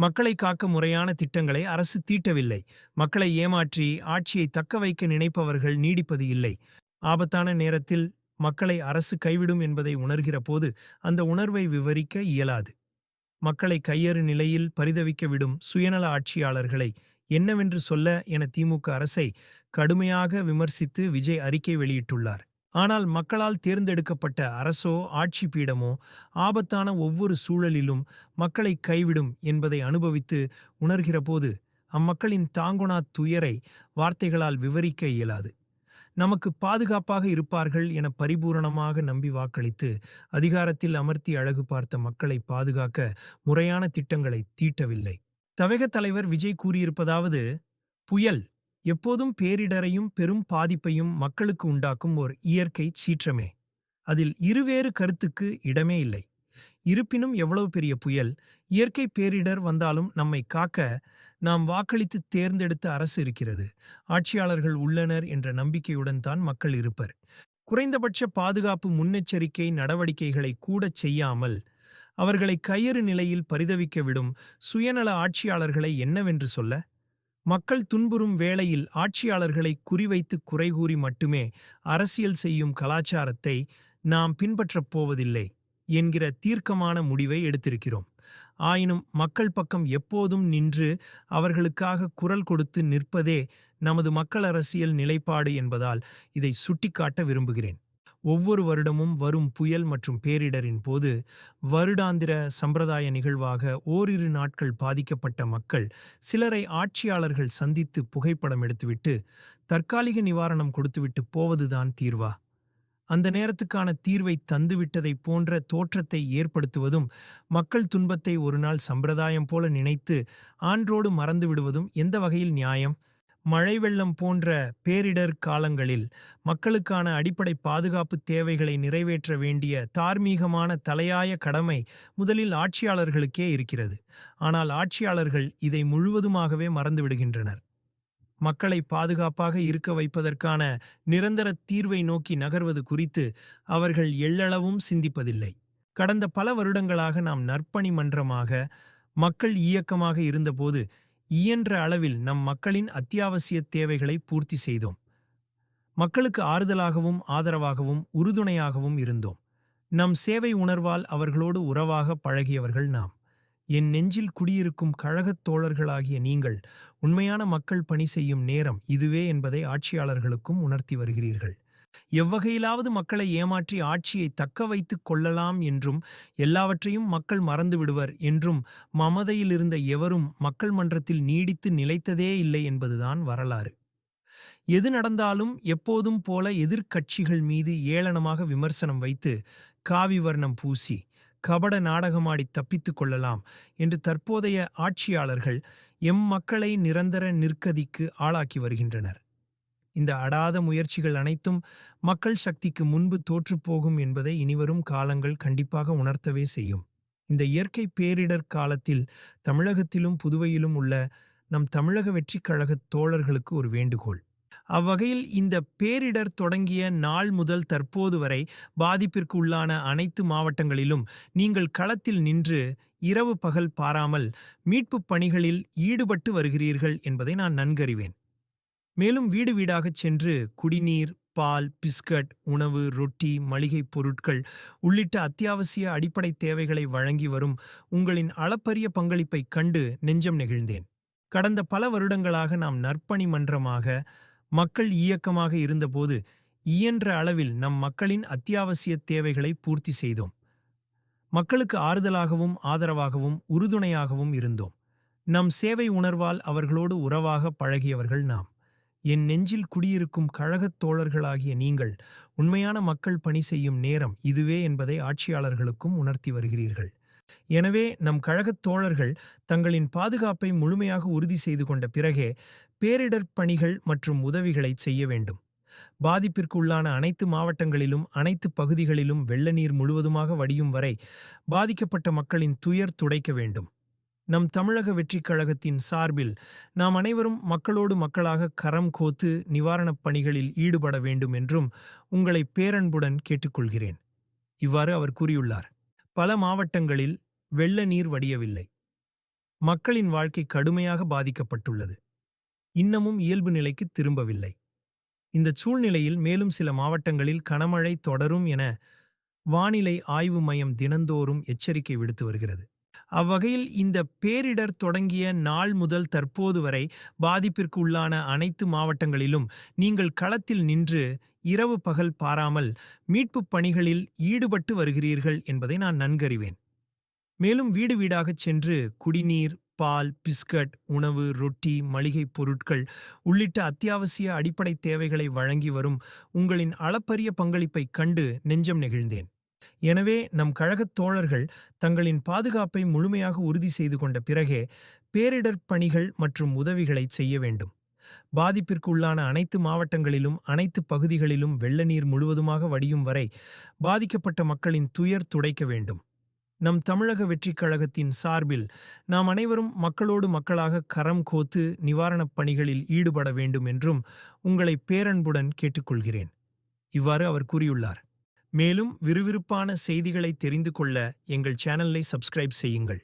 மக்களை காக்க முறையான திட்டங்களை அரசு தீட்டவில்லை. மக்களை ஏமாற்றி ஆட்சியை தக்க வைக்க நினைப்பவர்கள் நீடிப்பது இல்லை. ஆபத்தான நேரத்தில் மக்களை அரசு கைவிடும் என்பதை உணர்கிற போது அந்த உணர்வை விவரிக்க இயலாது. மக்களை கையறு நிலையில் பரிதவிக்க விடும் சுயநல ஆட்சியாளர்களை என்னவென்று சொல்ல என திமுக அரசை கடுமையாக விமர்சித்து விஜய் அறிக்கை வெளியிட்டுள்ளார். ஆனால் மக்களால் தேர்ந்தெடுக்கப்பட்ட அரசோ ஆட்சி பீடமோ ஆபத்தான ஒவ்வொரு சூழலிலும் மக்களை கைவிடும் என்பதை அனுபவித்து உணர்கிறபோது அம்மக்களின் தாங்குணா துயரை வார்த்தைகளால் விவரிக்க இயலாது. நமக்கு பாதுகாப்பாக இருப்பார்கள் என பரிபூரணமாக நம்பி வாக்களித்து அதிகாரத்தில் அமர்த்தி அழகு பார்த்த மக்களை பாதுகாக்க முறையான திட்டங்களை தீட்டவில்லை. தவக தலைவர் விஜய் கூறியிருப்பதாவது புயல் எப்போதும் பேரிடரையும் பெரும் பாதிப்பையும் மக்களுக்கு உண்டாக்கும் ஓர் இயற்கை சீற்றமே. அதில் இருவேறு கருத்துக்கு இடமே இல்லை. இருப்பினும் எவ்வளவு பெரிய புயல் இயற்கை பேரிடர் வந்தாலும் நம்மை காக்க நாம் வாக்களித்து தேர்ந்தெடுத்த அரசு இருக்கிறது. ஆட்சியாளர்கள் உள்ளனர் என்ற நம்பிக்கையுடன் தான் மக்கள் இருப்பர். குறைந்தபட்ச பாதுகாப்பு முன்னெச்சரிக்கை நடவடிக்கைகளை கூட செய்யாமல் அவர்களை கயிறு நிலையில் பரிதவிக்க விடும் சுயநல ஆட்சியாளர்களை என்னவென்று சொல்ல? மக்கள் துன்புறும் வேளையில் ஆட்சியாளர்களை குறிவைத்து குறைகூறி மட்டுமே அரசியல் செய்யும் கலாச்சாரத்தை நாம் பின்பற்றப் போவதில்லை என்கிற தீர்க்கமான முடிவை எடுத்திருக்கிறோம். ஆயினும் மக்கள் பக்கம் எப்போதும் நின்று அவர்களுக்காக குரல் கொடுத்து நிற்பதே நமது மக்கள் அரசியல் நிலைப்பாடு என்பதால் இதை சுட்டிக்காட்ட விரும்புகிறேன். ஒவ்வொரு வருடமும் வரும் புயல் மற்றும் பேரிடரின் போது வருடாந்திர சம்பிரதாய நிகழ்வாக ஓரிரு நாட்கள் பாதிக்கப்பட்ட மக்கள் சிலரை ஆட்சியாளர்கள் சந்தித்து புகைப்படம் எடுத்துவிட்டு தற்காலிக நிவாரணம் கொடுத்துவிட்டு போவதுதான் தீர்வா? அந்த நேரத்துக்கான தீர்வை தந்துவிட்டதைப் போன்ற தோற்றத்தை ஏற்படுத்துவதும் மக்கள் துன்பத்தை ஒரு நாள் சம்பிரதாயம் போல நினைத்து ஆன்றோடு மறந்து விடுவதும் எந்த வகையில் நியாயம்? மழை வெள்ளம் போன்ற பேரிடர் காலங்களில் மக்களுக்கான அடிப்படை பாதுகாப்பு தேவைகளை நிறைவேற்ற வேண்டிய தார்மீகமான தலையாய கடமை முதலில் ஆட்சியாளர்களுக்கே இருக்கிறது. ஆனால் ஆட்சியாளர்கள் இதை முழுவதுமாகவே மறந்துவிடுகின்றனர். மக்களை பாதுகாப்பாக இருக்க வைப்பதற்கான நிரந்தர தீர்வை நோக்கி நகர்வது குறித்து அவர்கள் எள்ளளவும் சிந்திப்பதில்லை. கடந்த பல வருடங்களாக நாம் நற்பணி மன்றமாக மக்கள் இயக்கமாக இருந்தபோது இயன்ற அளவில் நம் மக்களின் அத்தியாவசிய தேவைகளை பூர்த்தி செய்தோம். மக்களுக்கு ஆறுதலாகவும் ஆதரவாகவும் உறுதுணையாகவும் இருந்தோம். நம் சேவை உணர்வால் அவர்களோடு உறவாக பழகியவர்கள் நாம். என் நெஞ்சில் குடியிருக்கும் கழகத் தோழர்களாகிய நீங்கள் உண்மையான மக்கள் பணி செய்யும் நேரம் இதுவே என்பதை ஆட்சியாளர்களுக்கும் உணர்த்தி வருகிறீர்கள். எவ்வகையிலாவது மக்களை ஏமாற்றி ஆட்சியை தக்க வைத்துக் கொள்ளலாம் என்றும் எல்லாவற்றையும் மக்கள் மறந்து விடுவர் என்றும் மமதையில் இருந்த எவரும் மக்கள் மன்றத்தில் நீடித்து நிலைத்ததே இல்லை என்பதுதான் வரலாறு. எது நடந்தாலும் எப்போதும் போல எதிர்க்கட்சிகள் மீது ஏளனமாக விமர்சனம் வைத்து காவி வர்ணம் பூசி கபட நாடகமாடி தப்பித்துக் கொள்ளலாம் என்று தற்போதைய ஆட்சியாளர்கள் எம் மக்களை நிரந்தர நிர்க்கதிக்கு ஆளாக்கி வருகின்றனர். இந்த அடாத முயற்சிகள் அனைத்தும் மக்கள் சக்திக்கு முன்பு தோற்றுப்போகும் என்பதை இனிவரும் காலங்கள் கண்டிப்பாக உணர்த்தவே செய்யும். இந்த இயற்கை பேரிடர் காலத்தில் தமிழகத்திலும் புதுவையிலும் உள்ள நம் தமிழக வெற்றிக் கழக தோழர்களுக்கு ஒரு வேண்டுகோள். அவ்வகையில் இந்த பேரிடர் தொடங்கிய நாள் முதல் தற்போது வரை பாதிப்பிற்கு உள்ளான அனைத்து மாவட்டங்களிலும் நீங்கள் களத்தில் நின்று இரவு பகல் பாராமல் மீட்புப் பணிகளில் ஈடுபட்டு வருகிறீர்கள் என்பதை நான் நன்கறிவேன். மேலும் வீடு வீடாகச் சென்று குடிநீர் பால் பிஸ்கட் உணவு ரொட்டி மளிகைப் பொருட்கள் உள்ளிட்ட அத்தியாவசிய அடிப்படை தேவைகளை வழங்கி வரும் உங்களின் அளப்பரிய பங்களிப்பைக் கண்டு நெஞ்சம் நெகிழ்ந்தேன். கடந்த பல வருடங்களாக நாம் நற்பணி மன்றமாக மக்கள் இயக்கமாக இருந்தபோது இயன்ற அளவில் நம் மக்களின் அத்தியாவசிய தேவைகளை பூர்த்தி செய்தோம். மக்களுக்கு ஆறுதலாகவும் ஆதரவாகவும் உறுதுணையாகவும் இருந்தோம். நம் சேவை உணர்வால் அவர்களோடு உறவாக பழகியவர்கள் நாம். என் நெஞ்சில் குடியிருக்கும் கழகத் தோழர்களாகிய நீங்கள் உண்மையான மக்கள் பணி செய்யும் நேரம் இதுவே என்பதை ஆட்சியாளர்களுக்கும் உணர்த்தி வருகிறீர்கள். எனவே நம் கழகத் தோழர்கள் தங்களின் பாதுகாப்பை முழுமையாக உறுதி செய்து கொண்ட பிறகே பேரிடர் பணிகள் மற்றும் உதவிகளை செய்ய வேண்டும். பாதிப்பிற்கு உள்ளான அனைத்து மாவட்டங்களிலும் அனைத்து பகுதிகளிலும் வெள்ள நீர் முழுவதுமாக வடியும் வரை பாதிக்கப்பட்ட மக்களின் துயர் துடைக்க வேண்டும். நம் தமிழக வெற்றிக் கழகத்தின் சார்பில் நாம் அனைவரும் மக்களோடு மக்களாக கரம் கோத்து நிவாரணப் பணிகளில் ஈடுபட வேண்டும் என்றும் உங்களை பேரன்புடன் கேட்டுக்கொள்கிறேன். இவ்வாறு அவர் கூறியுள்ளார். பல மாவட்டங்களில் வெள்ள நீர் வடியவில்லை. மக்களின் வாழ்க்கை கடுமையாக பாதிக்கப்பட்டுள்ளது. இன்னமும் இயல்பு நிலைக்கு திரும்பவில்லை. இந்த சூழ்நிலையில் மேலும் சில மாவட்டங்களில் கனமழை தொடரும் என வானிலை ஆய்வு மையம் தினந்தோறும் எச்சரிக்கை விடுத்து வருகிறது. அவ்வகையில் இந்த பேரிடர் தொடங்கிய நாள் முதல் தற்போது வரை பாதிப்பிற்கு உள்ளான அனைத்து மாவட்டங்களிலும் நீங்கள் களத்தில் நின்று இரவு பகல் பாராமல் மீட்புப் பணிகளில் ஈடுபட்டு வருகிறீர்கள் என்பதை நான் நன்கறிவேன். மேலும் வீடு வீடாகச் சென்று குடிநீர் பால் பிஸ்கட் உணவு ரொட்டி மளிகைப் பொருட்கள் உள்ளிட்ட அத்தியாவசிய அடிப்படை தேவைகளை வழங்கி வரும் உங்களின் அளப்பரிய பங்களிப்பைக் கண்டு நெஞ்சம் நெகிழ்ந்தேன். எனவே நம் கழகத் தோழர்கள் தங்களின் பாதுகாப்பை முழுமையாக உறுதி செய்து கொண்ட பிறகே பேரிடர் பணிகள் மற்றும் உதவிகளை செய்ய வேண்டும். பாதிப்பிற்கு உள்ளான அனைத்து மாவட்டங்களிலும் அனைத்து பகுதிகளிலும் வெள்ள நீர் முழுவதுமாக வடியும் வரை பாதிக்கப்பட்ட மக்களின் துயர் துடைக்க வேண்டும். நம் தமிழக வெற்றிக் கழகத்தின் சார்பில் நாம் அனைவரும் மக்களோடு மக்களாக கரம் கோத்து நிவாரணப் பணிகளில் ஈடுபட வேண்டும் என்றும் உங்களை பேரன்புடன் கேட்டுக்கொள்கிறேன். இவ்வாறு அவர் கூறியுள்ளார். மேலும் விறுவிறுப்பான செய்திகளை தெரிந்து கொள்ள எங்கள் சேனலை சப்ஸ்கிரைப் செய்யுங்கள்.